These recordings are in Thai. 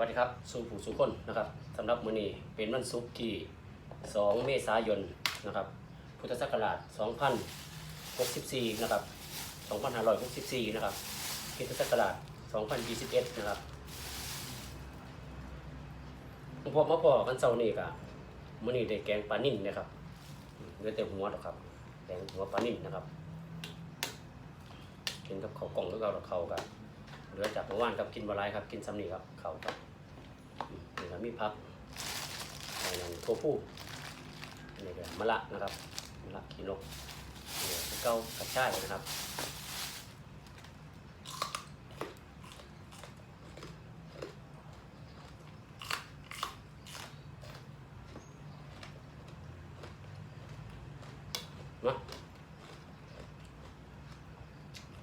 วัสดีครับสู่ผู้สู่คนนะครับสำหรับมื้อนี้เป็นวันศุกร์ที่ 2 เมษายนนะครับ พุทธศักราช 2064 นะครับ 2564 นะครับคริสตศักราช 2021 นะครับพบมาพอกันเสาร์นี้ก็มื้อนี้ได้แกงปลานิ่นนะครับเหลือแต่หัวหรอกครับแกงหัวปลานิ่นนะครับกินกับข้าวกล่องหรือกับข้าวกันเหลือจากเมื่อวานครับกินบะไรครับกินซ้ำนี่ครับเขาครับ นี่ครับมีพักอันนั้นโทฟูอันนี้ก็มะละนะครับมะละขีนกนี่ก็เก้ากระชายนะครับมา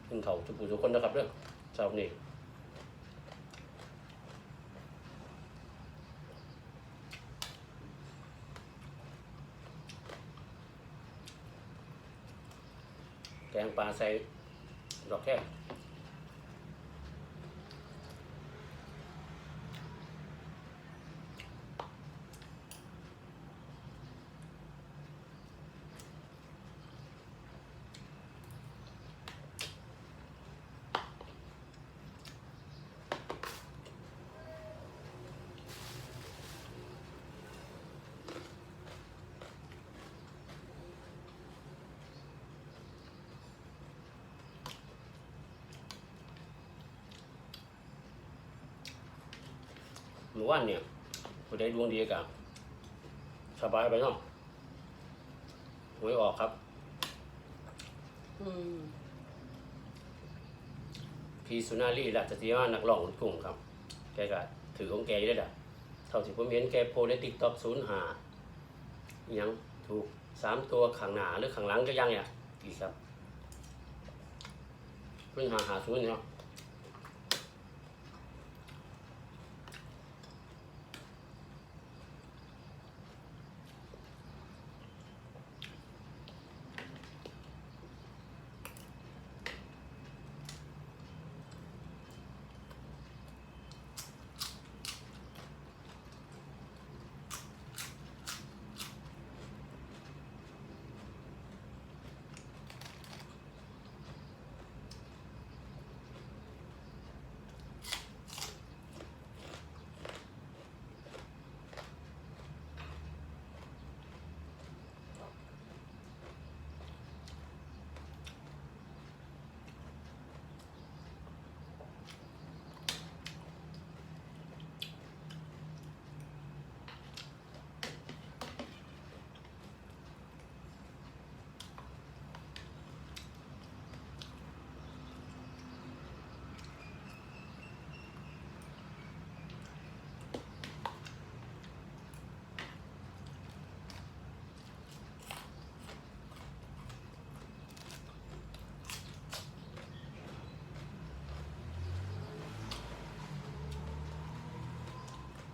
ขึ้นเขาทุกผู้ทุคนนะครับเรื่องช้านี้ งปลาใส่ดอกแค่ หมู่บ้านเนี่ยผู้ใดดวงดีกับสบายไปเนาะหวยออกครับ อืมพีสุนารีราชสีมานักร้องลูกทุ่งครับ แกก็ถือของแกอยู่ได้ด่ะเท่าที่ผมเห็นแกโพสในติ๊กต็อกศูนย์หายังถูกสามตัวข้างหน้าหรือข้างหลังก็ยังเนี่ยอีกครับเพิ่งหาหาศูนย์เนาะ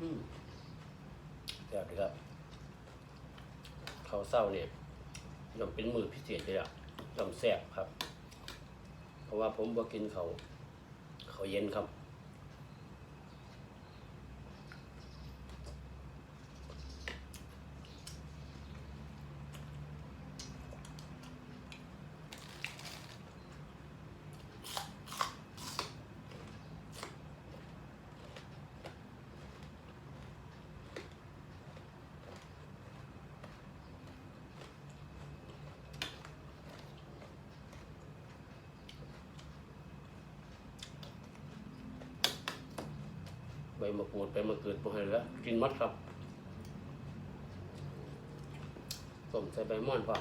อืม เดี๋ยวดีครับ เขาวเศร้าเนี่ยย่อมเป็นมือพิเศษเลยอะย่อมแซ่บครับ เพราะว่าผมบ่กินเขา เขาเย็นครับ ใบมะกรูดใบมะกรูดพวกนี้แล้วกินมัดครับต้มใส่ใบม่อนป่ะ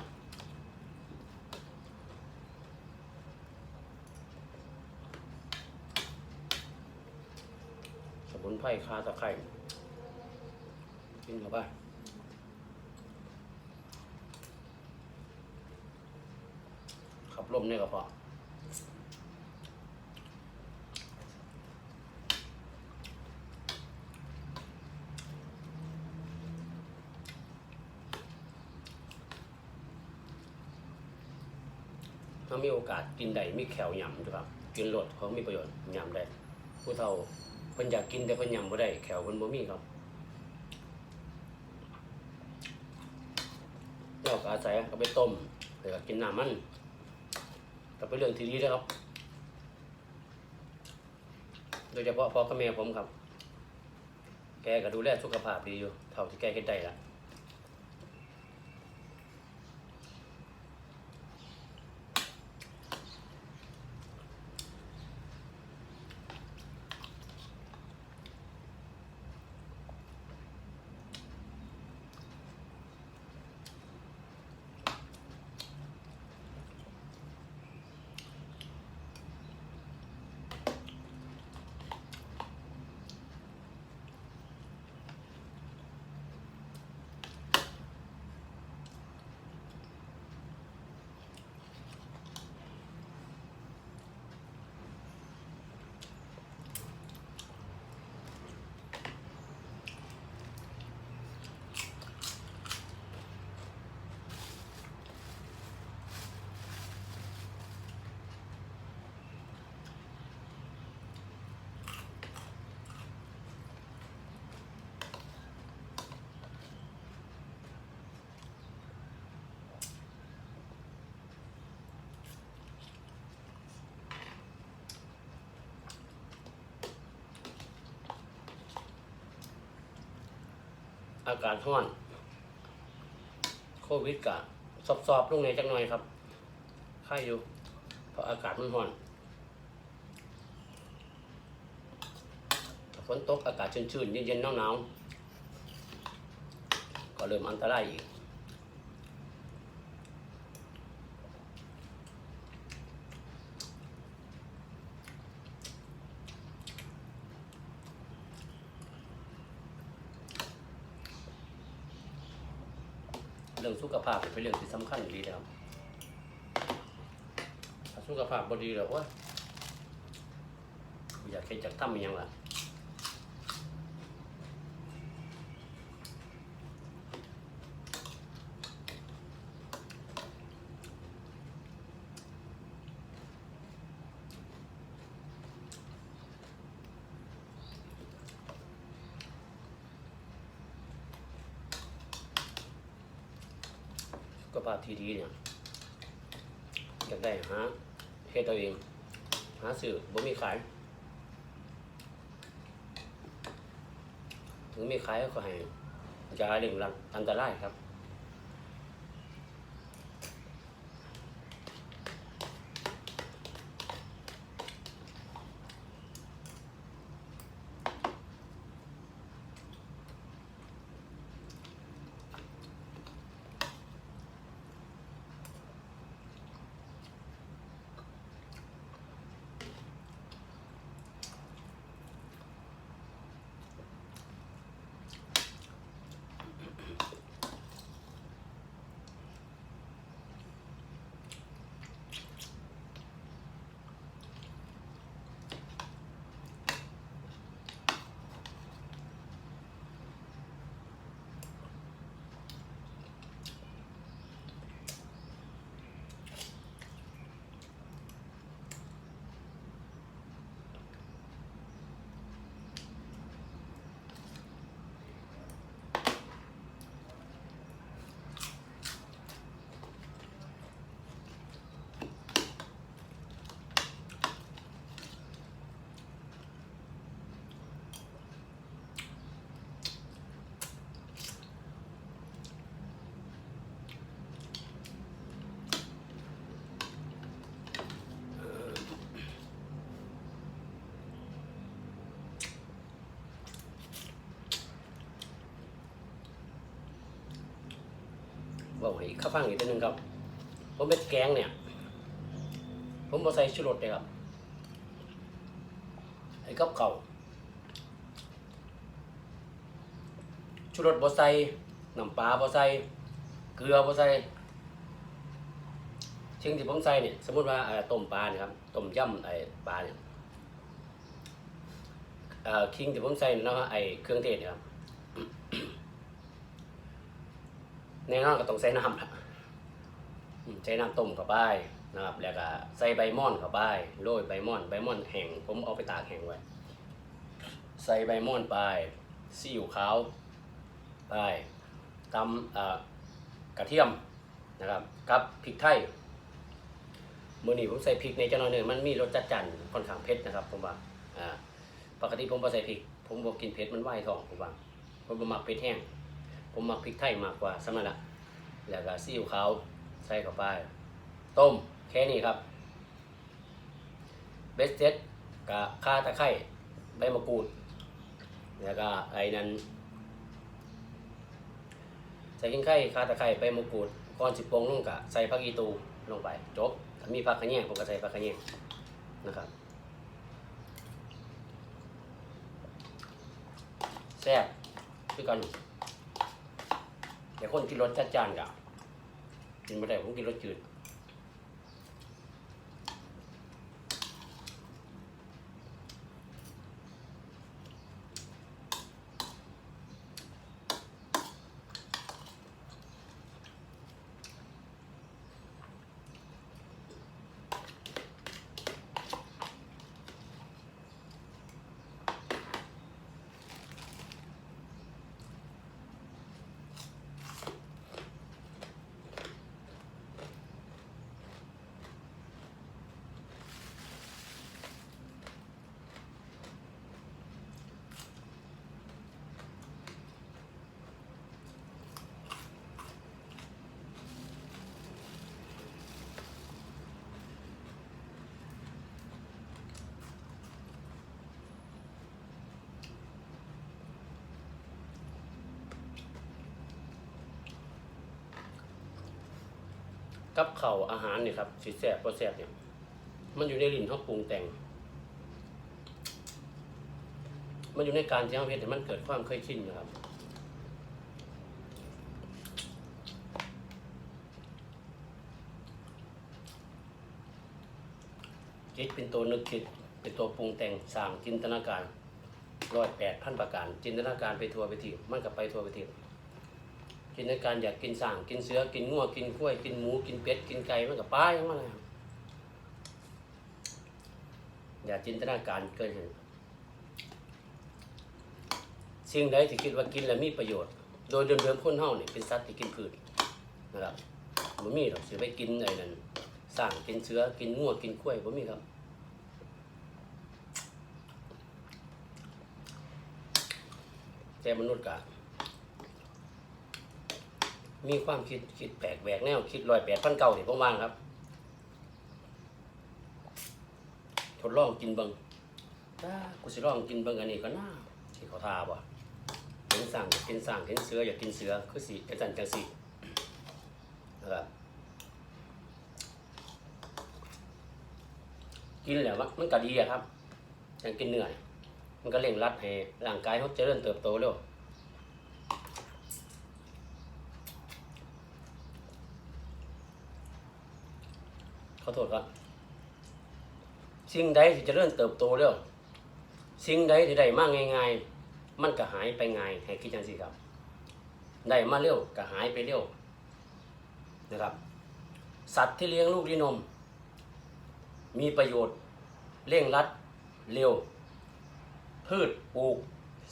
สมุนไพรคาตะไคร้กินเข้าไปขับลมเนี่ยก็พอ ถ้ามีโอกาสกินได้มีแขวหยำนะครับกินรสเขามีประโยชน์หยำได้ผู้เฒ่าเพิ่นอยากกินแต่เพิ่นยำบ่ได้แขวเพิ่นบ่มีครับแล้วก็อาศัยเอาไปต้มแล้วก็กินน้ำมันก็เป็นเรื่องที่ดีนะครับ โดยเฉพาะพ่อกับแม่ผมครับ แกก็ดูแลสุขภาพดีอยู่ เท่าที่แกเฮ็ดได้ละ อากาศร้อน โควิดกะสอบๆลงในจักหน่อยครับไข้อยู่เพราะอากาศมันร้อนฝนตกอากาศชื้นๆเย็นๆหนาวๆก็เริ่มอันตรายอีก รื่องสุขภาพเป็นเรื่องที่สำคัญอยู่ดีนะครับถ้าสุขภาพบดีแล้วว่าอยากให้จักทำอหยังล่ะ ภาพที่ดีเนี่ยอยากได้หาเฮ็ดตัวเอง หาซื้อบ่มีขาย ถึงมีขายก็ให้ยาเร่งรัดอันตรายครับ บอกให้ข้าฟังอีกทีหนึ่งครับ ผมเป็นแกงเนี่ย ผมบ่ใส่ชูรสเลยครับ ไอ้กับเก่าชูรสบ่ใส่น้ำปลาบ่ใส่เกลือบ่ใส่สิ่งที่ผมใส่เนี่ยสมมติว่าต้มปลาเนี่ยครับต้มยำไอ้ปลาเนี่ยคิงที่ผมใส่เนาะไอ้เครื่องเทศเนี่ยครับ แน่นอนก็ต้องใส่น้ำครับอืมใช้น้ำต้มเข้าไปนะครับ แล้วก็ใส่ใบม่อนเข้าไปโรยใบม่อน ใบม่อนแห้งผมเอาไปตากแห้งไว้ ใส่ใบม่อนไปซีอิ๊วขาวไปตำอ่อกระเทียมนะครับกับพริกไทยมื่อนี้ผมใส่พริกในจังหน่อยหนึ่งมันมีรสจัดจันค่อนข้างเผ็ดนะครับผมว่าอ่าปกติผมบ่ใส่พริก ผมบ่กินเผ็ดมันไหวท้องผมว่าผมบ่มักเผ็ดแห้ง ผมมักพริกไทยมากกว่าสำนันละแล้วก็ซีอิ๊วขาวใส่เข้าไป ต้มแค่นี้ครับเบสเซ็ตกับข่าตะไคร้ใบมะกรูด แล้วก็ไอ้นั้นใส่ขิงไข่ข่าตะไคร้ใบมะกรูดก่อนสิบปงลงกะใส่ผักอีตูลงไป จบถ้ามีผักขะแยงผมก็ใส่ผักขะแยงนะครับแซ่บคือกัน แต่คนกินรสจัดจ้านกะกินไม่ได้ผมกินรสจืด กับเข่าอาหารเนี่ยครับสิแซ่บบ่แซ่บเนี่ย มันอยู่ในลิ้นเขาปรุงแต่ง มันอยู่ในการที่เขาเฮ็ดให้มันเกิดความเคยชินนะครับจิตเป็นตัวนึกคิดเป็นตัวปรุงแต่งสร้างจินตนาการร้อยแปดพันประการ จินตนาการไปทัวไปทีมันก็ไปทัวไปที จินตนาการอยากกินสั่งกินเสือกินงัวกินกล้วยกินหมูกินเป็ดกินไก่มันกับป้ายทั้งนั้นเลยครับอย่าจินตนาการเกินเหตุสิ่งใดที่คิดว่ากินแล้วมีประโยชน์ โดยเดิมๆคนเฮาเนี่ยเป็นสัตว์ที่กินพืชนะครับบ่มีหรอกสิไปกินอะไอ้นั่นสร้างกินเสือกินงัวกินกล้วยบ่มีครับแต่มนุษย์กะ มีความคิดคิดแปลกแหวกแนวคิดลอยแปดพันเก่าที่ผมวางครับ ทดลองกินเบิงถ้ากูสิลองกินเบิงอันนี้ก็น่าที่เขาทาบ่เห็นสั่งอยากกินสั่งเห็นเสืออยากกินเสือคือสิจังสันจังสินะครับกินแล้วมันก็ดีอะครับยังกินเนื้อนี่มันก็เร่งรัดให้ร่างกายเขาเจริญเติบโตเร็ว ขอโทษครับ สิ่งใดที่จะเริ่มเติบโตเร็วสิ่งใดที่ได้มากง่ายๆ มันก็หายไปง่ายให้คิดจังสิครับ ได้มาเร็วก็หายไปเร็วนะครับ สัตว์ที่เลี้ยงลูกด้วยนม มีประโยชน์ เร่งรัด เร็ว พืชปลูก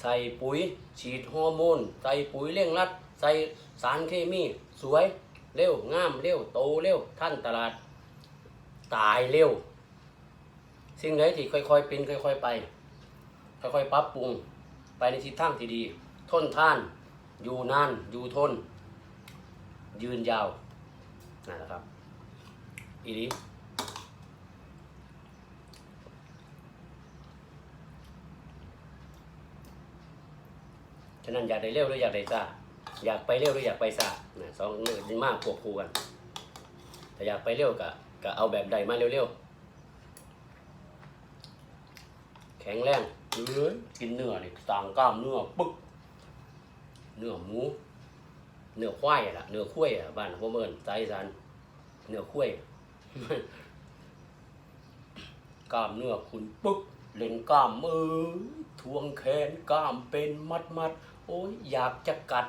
ใส่ปุ๋ย ฉีดฮอร์โมน ใส่ปุ๋ยเร่งรัด ใส่สารเคมี สวย เร็ว งาม เร็ว โต เร็ว ท่านตลาด ตายเร็ว สิ่งไหนที่ค่อยๆเป็นค่อยๆไป ค่อยๆปรับปรุง ไปในทิศทางที่ดี ทนท่าน อยู่นาน อยู่ทน ยืนยาวนั่นแหละครับ อีนี้ฉะนั้นอยากได้เร็วหรืออยากได้ช้าอยากไปเร็วหรืออยากไปช้าสองนี่มากควบคู่กันถ้าอยากไปเร็วก็ ก็เอาแบบใดมาเร็วๆ แข็งแรงเอ้ยกินเนื้อนี่ต่างกล้ามเนื้อปึ๊ก เนื้อหมู เนื้อควายอะล่ะ เนื้อคุ้ยอะบ้านพ่อเมินใจสันเนื้อคุ้ยกล้ามเนื้อคุณปึ๊ก เล่นกล้ามมือทวงแขนกล้ามเป็นมัดมัดโอ้ยอยากจะกัด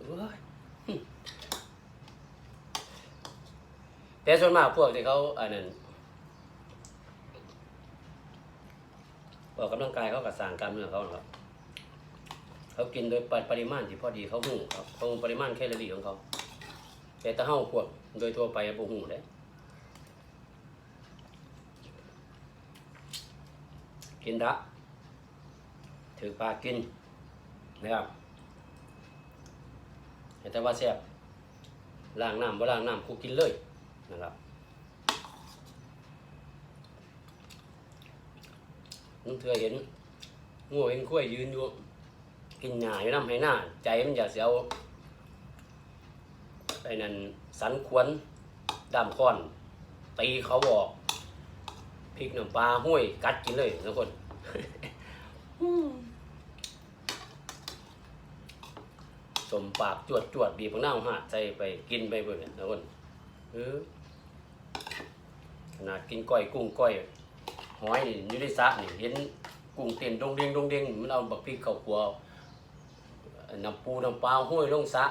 เอ้ย แต่ส่วนมากพวกที่เขาอันนั้นออกกำลังกายเขาก็สร้างกล้ามเนื้อเขาครับ เขากินโดยปริมาณที่พอดีเขาหูครับเขาปริมาณแคลอรี่ของเขา แต่ถ้าเฮาพวกโดยทั่วไปบ่หูเด้กินละถือปลากินนะครับแต่ว่าแซ่บล้างน้ำบ่ล้างน้ำกูกินเลย นะครับนึกเธอเห็นงูเห็นกล้วยยืนอยู่กินหญ้าอยู่น้ำให้หน้า ใจมันอย่าเสียวไอ้นั่นสันควนดามค้อน ตีเขาบอกพริกน้ำปลาห้วยกัดกินเลยทุกคนสมปากจวดจวดบีบข้างหน้าหาดใจไปกินไปเพื่อนทุกคนเออ ขนาดกินก้อยกุ้งก้อยหอยนี่อยู่ในสระนี่เห็นกุ้งเต้นดงเด้งดงเด้งมันเอาบักพริกเข้าครัวน้ำปูน้ำปลาห้วยลงสระ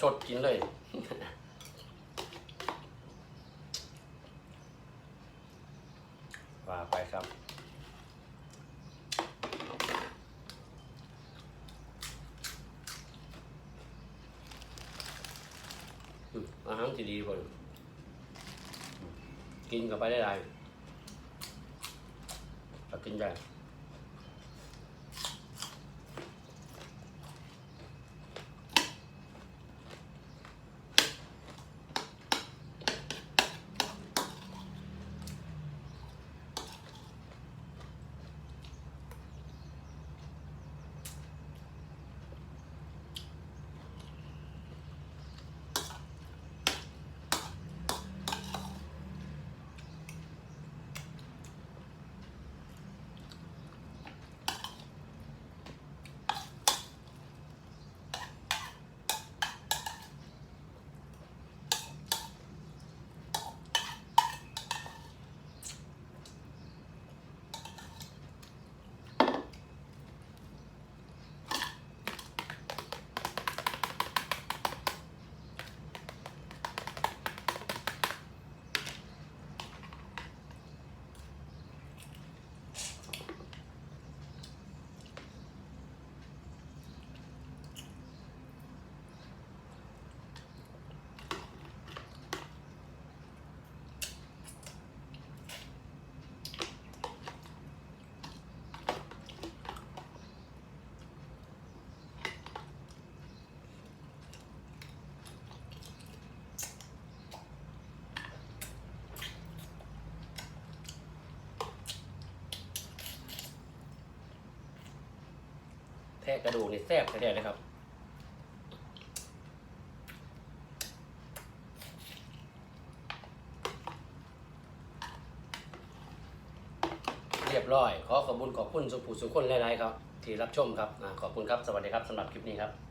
สดกินเลยว่าไปครับอืมอาหารที่ดีกว่า กินกับไปได้ไรก็กินได้ะกระดูกนี่แซ่บแท้ๆเลยครับเรียบร้อย ขอขอบคุณขอบคุณสุภูสุคนหลายๆครับ ที่รับชมครับ ขอบคุณครับ สวัสดีครับสำหรับคลิปนี้ครับ